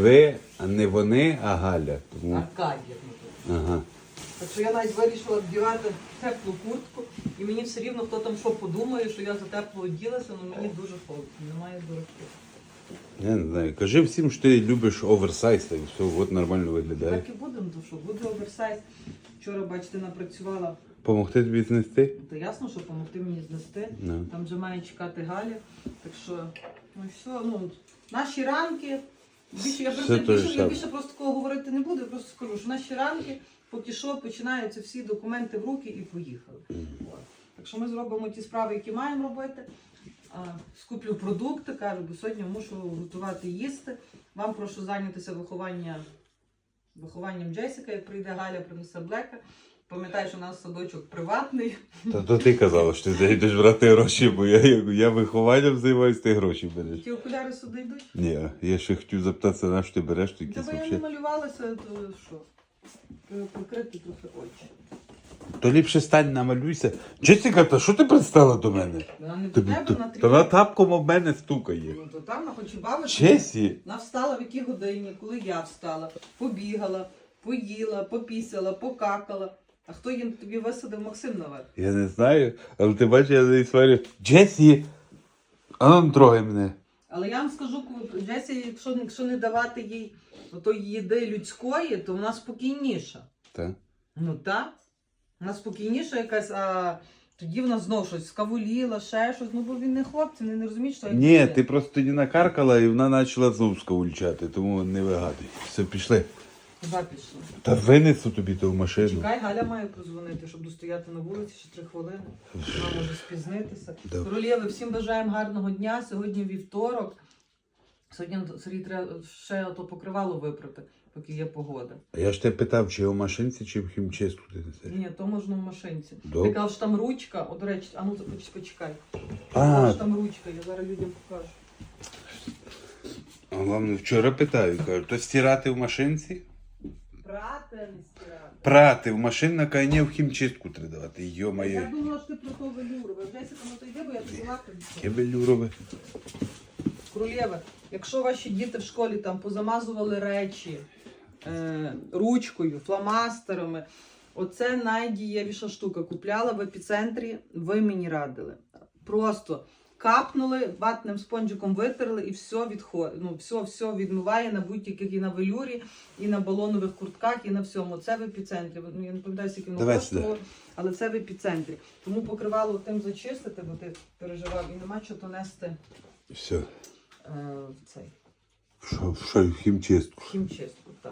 Ви, а не вони, а Галя. Тому... Аркадія. ну. Ага. Так що я навіть вирішила вдівати теплу куртку, і мені все рівно, хто там що подумає, що я за тепло оділася, але мені дуже холодно, немає дураків. Я не знаю. Кажи всім, що ти любиш оверсайз, так все от нормально виглядає. Так і будемо, то що буде оверсайз. Вчора, бачите, напрацювала, Помогти тобі знести? то ясно, що допомогти мені знести. Ну. Там вже має чекати Галя. Так що, ну і все, ну, наші ранки. Більше, я, просто, те ж більше, я саме. більше просто такого говорити не буду, я просто скажу, що наші ранки, поки що, починаються всі документи в руки і поїхали. От. Так що ми зробимо ті справи, які маємо робити. А, скуплю продукти, кажу, бо сьогодні мушу готувати їсти. Вам прошу зайнятися виховання, вихованням Джесіка, як прийде Галя, принесе Блека. Пам'ятай, що у нас садочок приватний. Та то ти казала, що ти йдеш брати гроші, бо я, я вихованням займаюся, ти гроші береш. Ті окуляри сюди йдуть. Ні, я ще хотів запитатися, на що ти береш такі Та бо я не малювалася, то що? Прикрити трохи очі. То ліпше стань намалюйся. Джесіка, та що ти пристала до мене? Вона не до Тобі, на та вона трі. тапком об мене стукає. Ну то там вона хоче бавитися. Чесі? Вона встала в якій годині, коли я встала, побігала, поїла, попісяла, покакала. А хто їм тобі висадив Максим наверх? Я не знаю, але ти бачиш, я неї сварю. Джесі! А ну не трогай мене. Але я вам скажу, Джесі, якщо, якщо не давати їй отої їди людської, то вона спокійніша. Так. Ну так. Вона спокійніша якась, а тоді вона знову щось скавуліла, ще щось. Ну бо він не хлопці, вони не розуміють, що як Ні, ти просто тоді накаркала і вона почала зубська ульчати, тому не вигадуй. Все, пішли. Куди? Та винесу тобі ту машину. Чекай, Галя має позвонити, щоб достояти на вулиці ще три хвилини. Вона може спізнитися. Добре. Королєви, всім бажаємо гарного дня. Сьогодні вівторок. Сьогодні Сергій треба ще то покривало випрати, поки є погода. А я ж тебе питав, чи у машинці, чи в хімчистку ти несеш. Ні, то можна в машинці. Добре. Ти казав, що там ручка. О, до речі, а ну поч- почекай. А, що там ручка, я зараз людям покажу. а головне, вчора питаю, кажу, то стирати в машинці? Брате, не стирати. Прати в машину, а не в хімчистку треба давати. Я Йо-моє. думала, що ти про то велюр. Ви Джесіка, ну то йде, бо я тобі лакаю. Кебелюрове. Королєва, якщо ваші діти в школі там позамазували речі е, ручкою, фломастерами, оце найдієвіша штука. Купляла в епіцентрі, ви мені радили. Просто капнули, ватним спонжиком витерли і все відходить. Ну, все, все відмиває на будь-яких і на велюрі, і на балонових куртках, і на всьому. Це в епіцентрі. Ну, я не пам'ятаю, скільки воно Давай коштувало, але це в епіцентрі. Тому покривало тим зачистити, бо ти переживав, і нема чого то нести Все. е, в цей Що, що хімчистку? в хімчистку.